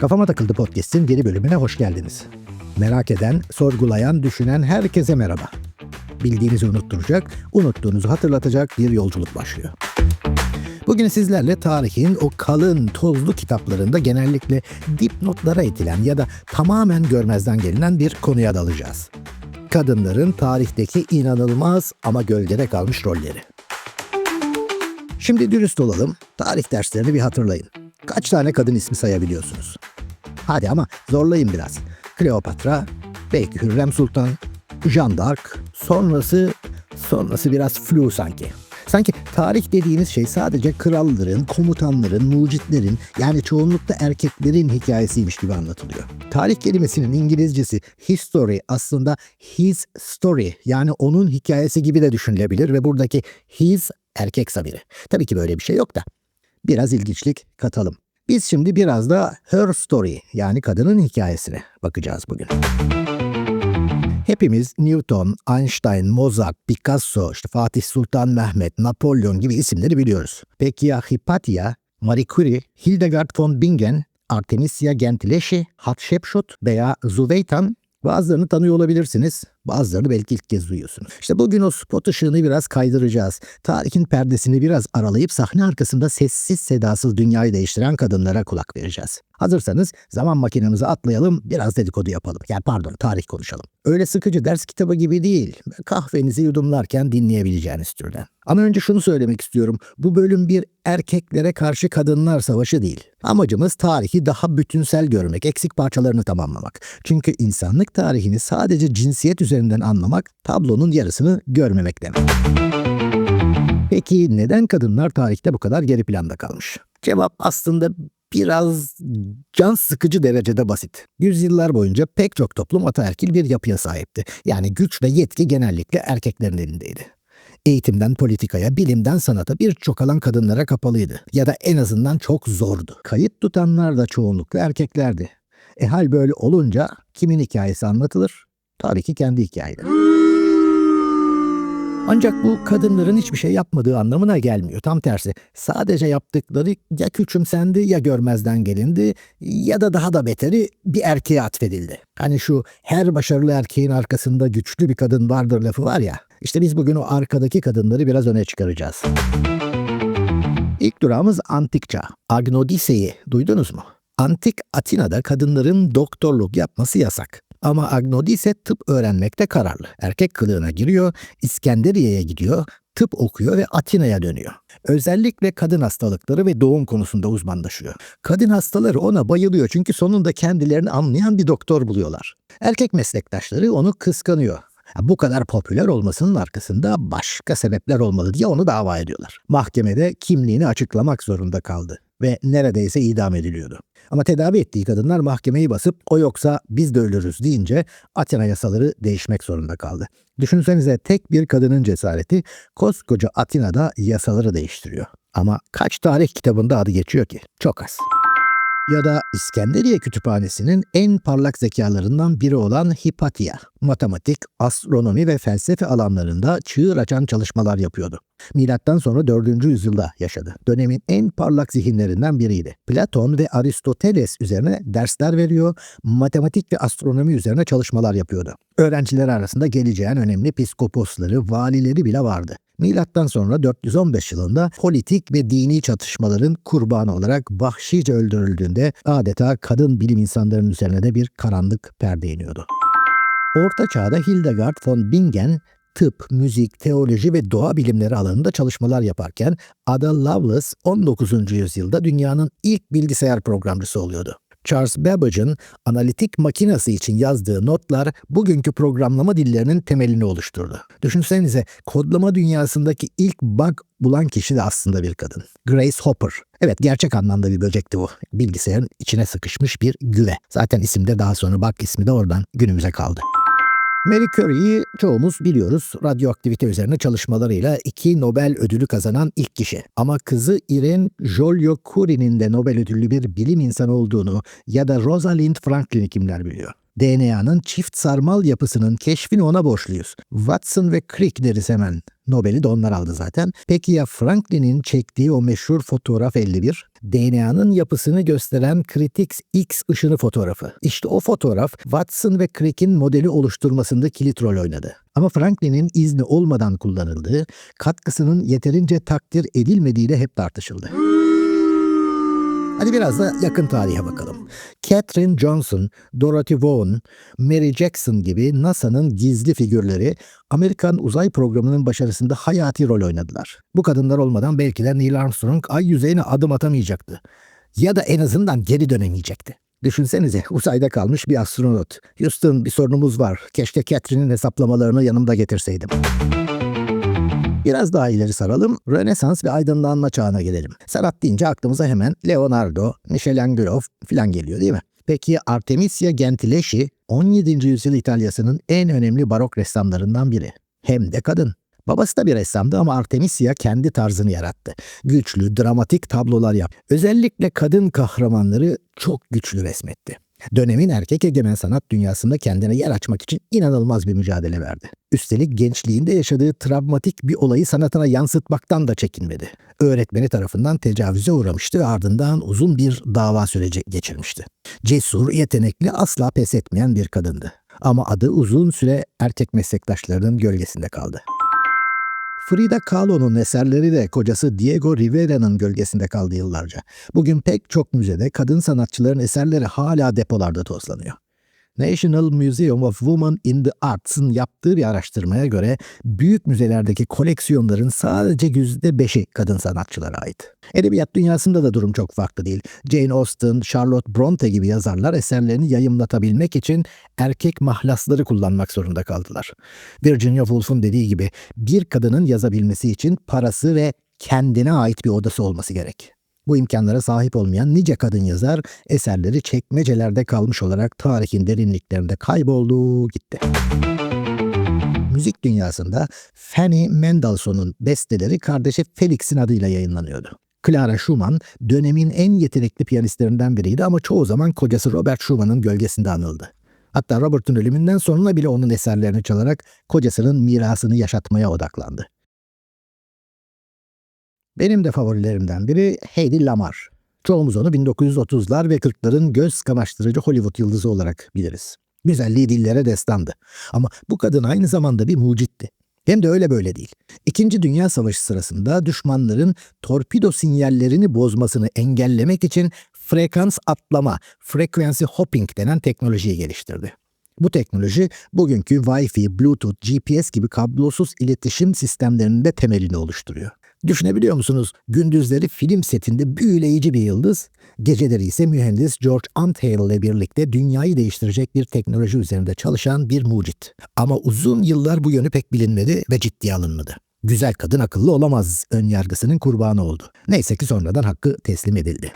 Kafama Takıldı Podcast'in yeni bölümüne hoş geldiniz. Merak eden, sorgulayan, düşünen herkese merhaba. Bildiğinizi unutturacak, unuttuğunuzu hatırlatacak bir yolculuk başlıyor. Bugün sizlerle tarihin o kalın, tozlu kitaplarında genellikle dipnotlara itilen ya da tamamen görmezden gelinen bir konuya dalacağız. Kadınların tarihteki inanılmaz ama gölgede kalmış rolleri. Şimdi dürüst olalım, tarih derslerini bir hatırlayın. Kaç tane kadın ismi sayabiliyorsunuz? Hadi ama zorlayın biraz. Kleopatra, belki Hürrem Sultan, Jeanne d'Arc, sonrası, sonrası biraz flu sanki. Sanki tarih dediğiniz şey sadece kralların, komutanların, mucitlerin yani çoğunlukla erkeklerin hikayesiymiş gibi anlatılıyor. Tarih kelimesinin İngilizcesi history aslında his story yani onun hikayesi gibi de düşünülebilir ve buradaki his erkek samiri. Tabii ki böyle bir şey yok da biraz ilginçlik katalım. Biz şimdi biraz da her story yani kadının hikayesine bakacağız bugün. Hepimiz Newton, Einstein, Mozart, Picasso, işte Fatih Sultan Mehmet, Napolyon gibi isimleri biliyoruz. Peki ya Hypatia, Marie Curie, Hildegard von Bingen, Artemisia Gentileschi, Hatshepsut veya Zuveytan Bazılarını tanıyor olabilirsiniz, bazılarını belki ilk kez duyuyorsunuz. İşte bugün o spot ışığını biraz kaydıracağız. Tarihin perdesini biraz aralayıp sahne arkasında sessiz sedasız dünyayı değiştiren kadınlara kulak vereceğiz. Hazırsanız zaman makinemize atlayalım, biraz dedikodu yapalım. Yani pardon, tarih konuşalım. Öyle sıkıcı ders kitabı gibi değil. Kahvenizi yudumlarken dinleyebileceğiniz türden. Ama önce şunu söylemek istiyorum. Bu bölüm bir erkeklere karşı kadınlar savaşı değil. Amacımız tarihi daha bütünsel görmek, eksik parçalarını tamamlamak. Çünkü insanlık tarihini sadece cinsiyet üzerinden anlamak, tablonun yarısını görmemek demek. Peki neden kadınlar tarihte bu kadar geri planda kalmış? Cevap aslında biraz can sıkıcı derecede basit. Yüzyıllar boyunca pek çok toplum ataerkil bir yapıya sahipti. Yani güç ve yetki genellikle erkeklerin elindeydi. Eğitimden politikaya, bilimden sanata birçok alan kadınlara kapalıydı. Ya da en azından çok zordu. Kayıt tutanlar da çoğunlukla erkeklerdi. E hal böyle olunca kimin hikayesi anlatılır? Tabii ki kendi hikayeleri. Ancak bu kadınların hiçbir şey yapmadığı anlamına gelmiyor. Tam tersi sadece yaptıkları ya küçümsendi ya görmezden gelindi ya da daha da beteri bir erkeğe atfedildi. Hani şu her başarılı erkeğin arkasında güçlü bir kadın vardır lafı var ya. İşte biz bugün o arkadaki kadınları biraz öne çıkaracağız. İlk durağımız antik çağ. Agnodise'yi duydunuz mu? Antik Atina'da kadınların doktorluk yapması yasak. Ama Agnodise tıp öğrenmekte kararlı. Erkek kılığına giriyor, İskenderiye'ye gidiyor, tıp okuyor ve Atina'ya dönüyor. Özellikle kadın hastalıkları ve doğum konusunda uzmanlaşıyor. Kadın hastaları ona bayılıyor çünkü sonunda kendilerini anlayan bir doktor buluyorlar. Erkek meslektaşları onu kıskanıyor. Bu kadar popüler olmasının arkasında başka sebepler olmalı diye onu dava ediyorlar. Mahkemede kimliğini açıklamak zorunda kaldı ve neredeyse idam ediliyordu. Ama tedavi ettiği kadınlar mahkemeyi basıp o yoksa biz de ölürüz deyince Atina yasaları değişmek zorunda kaldı. Düşünsenize tek bir kadının cesareti koskoca Atina'da yasaları değiştiriyor. Ama kaç tarih kitabında adı geçiyor ki? Çok az ya da İskenderiye Kütüphanesi'nin en parlak zekalarından biri olan Hipatia, matematik, astronomi ve felsefe alanlarında çığır açan çalışmalar yapıyordu. Milattan sonra 4. yüzyılda yaşadı. Dönemin en parlak zihinlerinden biriydi. Platon ve Aristoteles üzerine dersler veriyor, matematik ve astronomi üzerine çalışmalar yapıyordu. Öğrenciler arasında geleceğin önemli piskoposları, valileri bile vardı. Milattan sonra 415 yılında politik ve dini çatışmaların kurbanı olarak vahşice öldürüldüğünde adeta kadın bilim insanlarının üzerine de bir karanlık perde iniyordu. Orta çağda Hildegard von Bingen tıp, müzik, teoloji ve doğa bilimleri alanında çalışmalar yaparken Ada Lovelace 19. yüzyılda dünyanın ilk bilgisayar programcısı oluyordu. Charles Babbage'ın analitik makinası için yazdığı notlar bugünkü programlama dillerinin temelini oluşturdu. Düşünsenize kodlama dünyasındaki ilk bug bulan kişi de aslında bir kadın. Grace Hopper. Evet gerçek anlamda bir böcekti bu. Bilgisayarın içine sıkışmış bir güve. Zaten isimde daha sonra bug ismi de oradan günümüze kaldı. Marie Curie'yi çoğumuz biliyoruz. Radyoaktivite üzerine çalışmalarıyla iki Nobel ödülü kazanan ilk kişi. Ama kızı Irene Joliot-Curie'nin de Nobel ödüllü bir bilim insanı olduğunu ya da Rosalind Franklin'i kimler biliyor? DNA'nın çift sarmal yapısının keşfini ona borçluyuz. Watson ve Crick deriz hemen. Nobel'i de onlar aldı zaten. Peki ya Franklin'in çektiği o meşhur fotoğraf 51? DNA'nın yapısını gösteren Critix X ışını fotoğrafı. İşte o fotoğraf Watson ve Crick'in modeli oluşturmasında kilit rol oynadı. Ama Franklin'in izni olmadan kullanıldığı, katkısının yeterince takdir edilmediği de hep tartışıldı. Hadi biraz da yakın tarihe bakalım. Catherine Johnson, Dorothy Vaughan, Mary Jackson gibi NASA'nın gizli figürleri Amerikan uzay programının başarısında hayati rol oynadılar. Bu kadınlar olmadan belki de Neil Armstrong ay yüzeyine adım atamayacaktı. Ya da en azından geri dönemeyecekti. Düşünsenize uzayda kalmış bir astronot. Houston bir sorunumuz var. Keşke Catherine'in hesaplamalarını yanımda getirseydim. Biraz daha ileri saralım, Rönesans ve aydınlanma çağına gelelim. Sanat deyince aklımıza hemen Leonardo, Michelangelo falan geliyor değil mi? Peki Artemisia Gentileschi 17. yüzyıl İtalya'sının en önemli barok ressamlarından biri. Hem de kadın. Babası da bir ressamdı ama Artemisia kendi tarzını yarattı. Güçlü, dramatik tablolar yaptı. Özellikle kadın kahramanları çok güçlü resmetti. Dönemin erkek egemen sanat dünyasında kendine yer açmak için inanılmaz bir mücadele verdi. Üstelik gençliğinde yaşadığı travmatik bir olayı sanatına yansıtmaktan da çekinmedi. Öğretmeni tarafından tecavüze uğramıştı ve ardından uzun bir dava süreci geçirmişti. Cesur, yetenekli, asla pes etmeyen bir kadındı. Ama adı uzun süre erkek meslektaşlarının gölgesinde kaldı. Frida Kahlo'nun eserleri de kocası Diego Rivera'nın gölgesinde kaldı yıllarca. Bugün pek çok müzede kadın sanatçıların eserleri hala depolarda tozlanıyor. National Museum of Women in the Arts'ın yaptığı bir araştırmaya göre büyük müzelerdeki koleksiyonların sadece %5'i kadın sanatçılara ait. Edebiyat dünyasında da durum çok farklı değil. Jane Austen, Charlotte Bronte gibi yazarlar eserlerini yayımlatabilmek için erkek mahlasları kullanmak zorunda kaldılar. Virginia Woolf'un dediği gibi bir kadının yazabilmesi için parası ve kendine ait bir odası olması gerek. Bu imkanlara sahip olmayan nice kadın yazar eserleri çekmecelerde kalmış olarak tarihin derinliklerinde kayboldu gitti. Müzik dünyasında Fanny Mendelssohn'un besteleri kardeşi Felix'in adıyla yayınlanıyordu. Clara Schumann dönemin en yetenekli piyanistlerinden biriydi ama çoğu zaman kocası Robert Schumann'ın gölgesinde anıldı. Hatta Robert'ın ölümünden sonra bile onun eserlerini çalarak kocasının mirasını yaşatmaya odaklandı. Benim de favorilerimden biri Hedy Lamar. Çoğumuz onu 1930'lar ve 40'ların göz kamaştırıcı Hollywood yıldızı olarak biliriz. Güzelliği dillere destandı. Ama bu kadın aynı zamanda bir mucitti. Hem de öyle böyle değil. İkinci Dünya Savaşı sırasında düşmanların torpido sinyallerini bozmasını engellemek için frekans atlama, frequency hopping denen teknolojiyi geliştirdi. Bu teknoloji bugünkü Wi-Fi, Bluetooth, GPS gibi kablosuz iletişim sistemlerinin de temelini oluşturuyor. Düşünebiliyor musunuz? Gündüzleri film setinde büyüleyici bir yıldız, geceleri ise mühendis George Antheil ile birlikte dünyayı değiştirecek bir teknoloji üzerinde çalışan bir mucit. Ama uzun yıllar bu yönü pek bilinmedi ve ciddiye alınmadı. Güzel kadın akıllı olamaz ön yargısının kurbanı oldu. Neyse ki sonradan hakkı teslim edildi.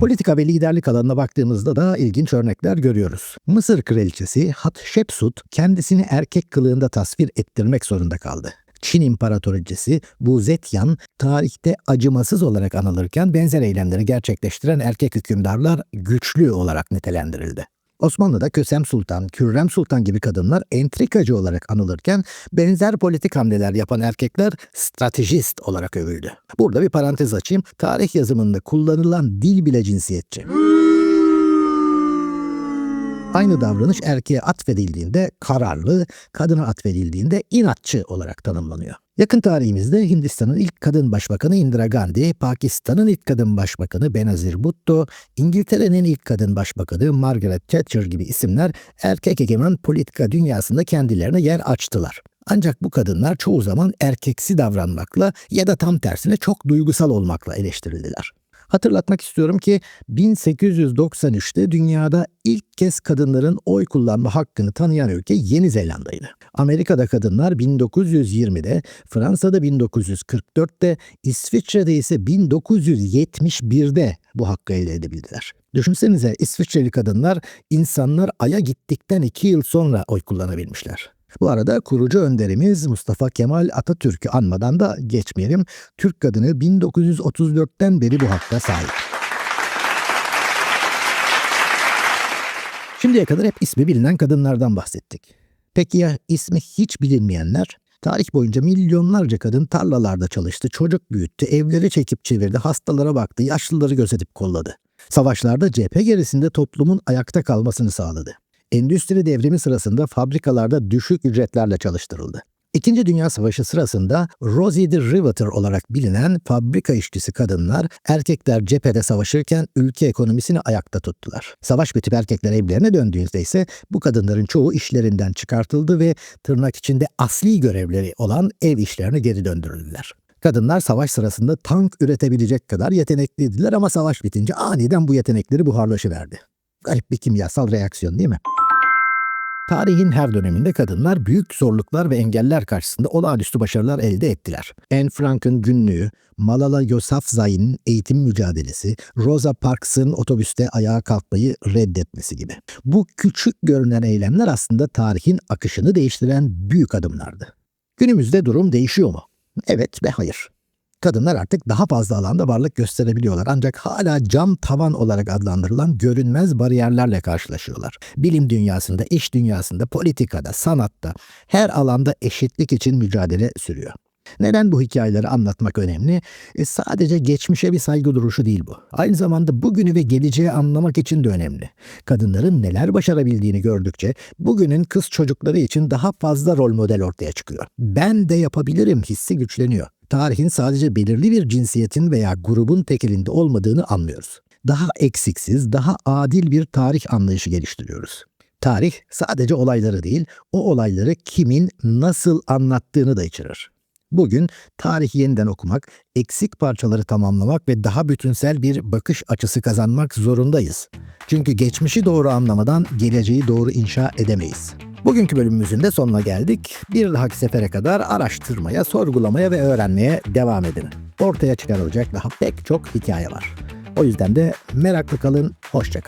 Politika ve liderlik alanına baktığımızda da ilginç örnekler görüyoruz. Mısır kraliçesi Hatshepsut kendisini erkek kılığında tasvir ettirmek zorunda kaldı. Çin İmparatoriçesi Wu Zetian tarihte acımasız olarak anılırken benzer eylemleri gerçekleştiren erkek hükümdarlar güçlü olarak nitelendirildi. Osmanlı'da Kösem Sultan, Kürrem Sultan gibi kadınlar entrikacı olarak anılırken benzer politik hamleler yapan erkekler stratejist olarak övüldü. Burada bir parantez açayım. Tarih yazımında kullanılan dil bile cinsiyetçi. Aynı davranış erkeğe atfedildiğinde kararlı, kadına atfedildiğinde inatçı olarak tanımlanıyor. Yakın tarihimizde Hindistan'ın ilk kadın başbakanı Indira Gandhi, Pakistan'ın ilk kadın başbakanı Benazir Bhutto, İngiltere'nin ilk kadın başbakanı Margaret Thatcher gibi isimler erkek egemen politika dünyasında kendilerine yer açtılar. Ancak bu kadınlar çoğu zaman erkeksi davranmakla ya da tam tersine çok duygusal olmakla eleştirildiler. Hatırlatmak istiyorum ki 1893'te dünyada ilk kez kadınların oy kullanma hakkını tanıyan ülke Yeni Zelanda'ydı. Amerika'da kadınlar 1920'de, Fransa'da 1944'te, İsviçre'de ise 1971'de bu hakkı elde edebildiler. Düşünsenize İsviçreli kadınlar insanlar Ay'a gittikten iki yıl sonra oy kullanabilmişler. Bu arada kurucu önderimiz Mustafa Kemal Atatürk'ü anmadan da geçmeyelim. Türk kadını 1934'ten beri bu hakka sahip. Şimdiye kadar hep ismi bilinen kadınlardan bahsettik. Peki ya ismi hiç bilinmeyenler? Tarih boyunca milyonlarca kadın tarlalarda çalıştı, çocuk büyüttü, evleri çekip çevirdi, hastalara baktı, yaşlıları gözetip kolladı. Savaşlarda cephe gerisinde toplumun ayakta kalmasını sağladı. Endüstri devrimi sırasında fabrikalarda düşük ücretlerle çalıştırıldı. İkinci Dünya Savaşı sırasında Rosie the Riveter olarak bilinen fabrika işçisi kadınlar, erkekler cephede savaşırken ülke ekonomisini ayakta tuttular. Savaş bitip erkekler evlerine döndüğünde ise bu kadınların çoğu işlerinden çıkartıldı ve tırnak içinde asli görevleri olan ev işlerine geri döndürüldüler. Kadınlar savaş sırasında tank üretebilecek kadar yetenekliydiler ama savaş bitince aniden bu yetenekleri buharlaşıverdi. Garip bir kimyasal reaksiyon değil mi? Tarihin her döneminde kadınlar büyük zorluklar ve engeller karşısında olağanüstü başarılar elde ettiler. Anne Frank'ın günlüğü, Malala Yousafzai'nin eğitim mücadelesi, Rosa Parks'ın otobüste ayağa kalkmayı reddetmesi gibi. Bu küçük görünen eylemler aslında tarihin akışını değiştiren büyük adımlardı. Günümüzde durum değişiyor mu? Evet ve hayır. Kadınlar artık daha fazla alanda varlık gösterebiliyorlar ancak hala cam tavan olarak adlandırılan görünmez bariyerlerle karşılaşıyorlar. Bilim dünyasında, iş dünyasında, politikada, sanatta her alanda eşitlik için mücadele sürüyor. Neden bu hikayeleri anlatmak önemli? E, sadece geçmişe bir saygı duruşu değil bu. Aynı zamanda bugünü ve geleceği anlamak için de önemli. Kadınların neler başarabildiğini gördükçe bugünün kız çocukları için daha fazla rol model ortaya çıkıyor. Ben de yapabilirim hissi güçleniyor tarihin sadece belirli bir cinsiyetin veya grubun tekelinde olmadığını anlıyoruz. Daha eksiksiz, daha adil bir tarih anlayışı geliştiriyoruz. Tarih sadece olayları değil, o olayları kimin nasıl anlattığını da içerir. Bugün tarihi yeniden okumak, eksik parçaları tamamlamak ve daha bütünsel bir bakış açısı kazanmak zorundayız. Çünkü geçmişi doğru anlamadan geleceği doğru inşa edemeyiz. Bugünkü bölümümüzün de sonuna geldik. Bir dahaki sefere kadar araştırmaya, sorgulamaya ve öğrenmeye devam edin. Ortaya çıkarılacak daha pek çok hikaye var. O yüzden de meraklı kalın, hoşça